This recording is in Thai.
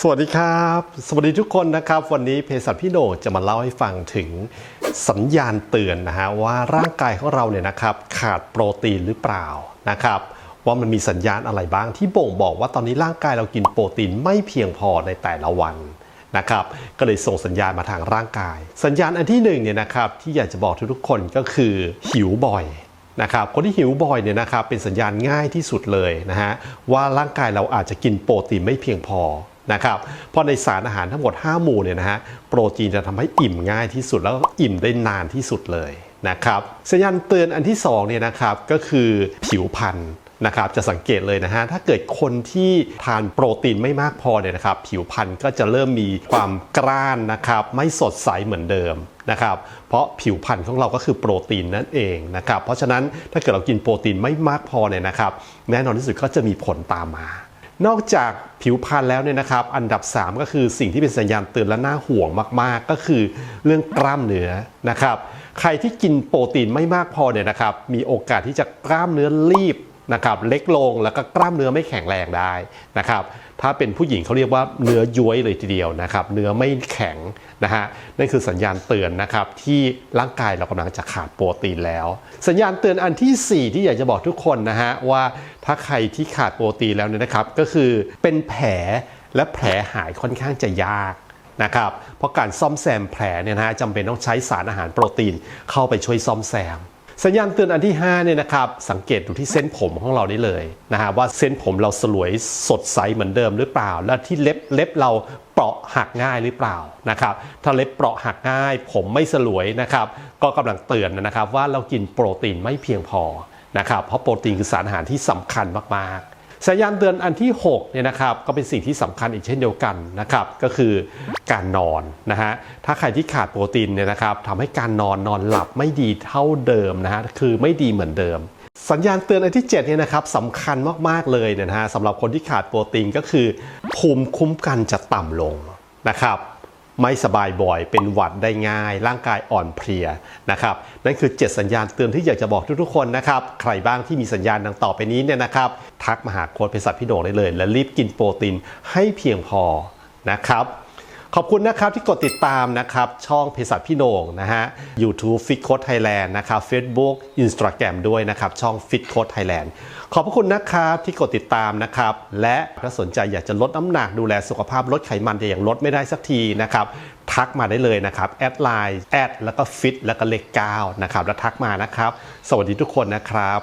สวัสดีครับ สวัสดีทุกคนนะครับ วันนี้เภสัชพี่โหนจะมาเล่าให้ฟังถึงสัญญาณเตือนนะฮะว่าร่างกายของเราเนี่ยนะครับขาดโปรตีนหรือเปล่านะครับว่ามันมีสัญญาณอะไรบ้างที่บ่งบอกว่าตอนนี้ร่างกายเรากินโปรตีนไม่เพียงพอในแต่ละวันนะครับก็เลยส่งสัญญาณมาทางร่างกาย สัญญาณอันที่หนึ่งเนี่ยนะครับที่อยากจะบอกทุกๆคนก็คือหิวบ่อยนะครับคนที่หิวบ่อยเนี่ยนะครับเป็นสัญญาณง่ายที่สุดเลยนะฮะว่าร่างกายเราอาจจะกินโปรตีนไม่เพียงพอ นะครับเพราะในสารอาหารทั้งหมด 5 หมู่เนี่ยนะฮะโปรตีนจะทำให้อิ่มง่ายที่สุดแล้วอิ่มได้นานที่สุดเลยนะครับสัญญาณเตือนอันที่2เนี่ยนะครับก็คือผิวพรรณนะครับจะสังเกตเลยนะฮะถ้าเกิดคนที่ทานโปรตีนไม่มากพอเนี่ยนะครับผิวพรรณก็จะเริ่มมีความกร้านนะครับไม่สดใสเหมือนเดิมนะครับเพราะผิวพรรณของเราก็คือโปรตีนนั่นเองนะครับเพราะฉะนั้นถ้าเกิดเรากินโปรตีนไม่มากพอเนี่ยนะครับแน่นอนที่สุดก็จะมีผลตามมา นอกจากผิวพรรณแล้วเนี่ยนะครับ อันดับ 3 ก็คือสิ่งที่เป็นสัญญาณเตือนและน่าห่วงมาก ๆ ก็คือเรื่องกล้ามเนื้อนะครับ ใครที่กินโปรตีนไม่มากพอเนี่ยนะครับ มีโอกาสที่จะกล้ามเนื้อรีบ นะครับเล็กลงแล้วก็กล้ามเนื้อไม่แข็งแรงได้นะครับถ้าเป็นผู้หญิงเขาเรียกว่าเนื้อย้วยเลยทีเดียวนะครับเนื้อไม่แข็งนะฮะนั่นคือสัญญาณเตือนนะครับที่ร่างกายเรากำลังจะขาดโปรตีนแล้ว สัญญาณเตือนอันที่ 4 ที่อยากจะบอกทุกคนนะฮะว่าถ้าใครที่ขาดโปรตีนแล้วเนี่ยนะครับก็คือเป็นแผลและแผลหายค่อนข้างจะยากนะครับเพราะการซ่อมแซมแผลเนี่ยนะฮะจำเป็นต้องใช้สารอาหารโปรตีนเข้าไปช่วยซ่อมแซม สัญญาณเตือนอันที่5เนี่ยนะครับสังเกตดูที่เส้นผมของเราได้เลยนะฮะว่าเส้นผมเราสลวยสดใสเหมือนเดิมหรือเปล่า และที่เล็บเล็บเราเปราะหักง่ายหรือเปล่านะครับถ้าเล็บเปราะหักง่าย ผมไม่สลวยนะครับก็กำลังเตือนนะครับว่าเรากินโปรตีนไม่เพียงพอนะครับเพราะโปรตีนคือสารอาหารที่สำคัญมากๆสัญญาณเตือนอันที่6เนี่ยนะครับก็เป็นสิ่งที่สำคัญอีกเช่นเดียวกันนะครับก็คือ การนอนนะฮะถ้าใครที่ขาดโปรตีนเนี่ยนะครับทำให้การนอนนอนหลับไม่ดีเท่าเดิมนะฮะคือไม่ดีเหมือนเดิม สัญญาณเตือนอันที่7เนี่ยนะครับสำคัญมากๆเลยเนยนะฮะสำหรับคนที่ขาดโปรตีนก็คือ ภูมิคุ้มกันจะต่ำลงนะครับไม่สบายบ่อย เป็นหวัดได้ง่าย ร่างกายอ่อนเพลียนะครับ นั่นคือ 7 สัญญาณเตือนที่อยากจะบอกทุกๆคนนะครับ ใครบ้างที่มีสัญญาณดังต่อไปนี้เนี่ยนะครับ ทักมาหาโค้ชเภสัชพี่โด่งได้เลย และรีบกินโปรตีนให้เพียงพอนะครับ ขอบคุณนะครับที่กดติดตามนะครับ ช่องเภสัชพี่โหน่งนะฮะ YouTube Fit Code Thailand นะครับ Facebook Instagram ด้วยนะครับ ช่อง Fit Code Thailand ขอบพระคุณนะครับที่กดติดตามนะครับ และถ้าสนใจอยากจะลดน้ำหนักดูแลสุขภาพลดไขมันแต่ยังลดไม่ได้สักทีนะครับทักมาได้เลยนะครับแอดไลน์แอดแล้วก็ฟิตแล้วก็เลข9นะครับแล้วทักมานะครับ สวัสดีทุกคนนะครับ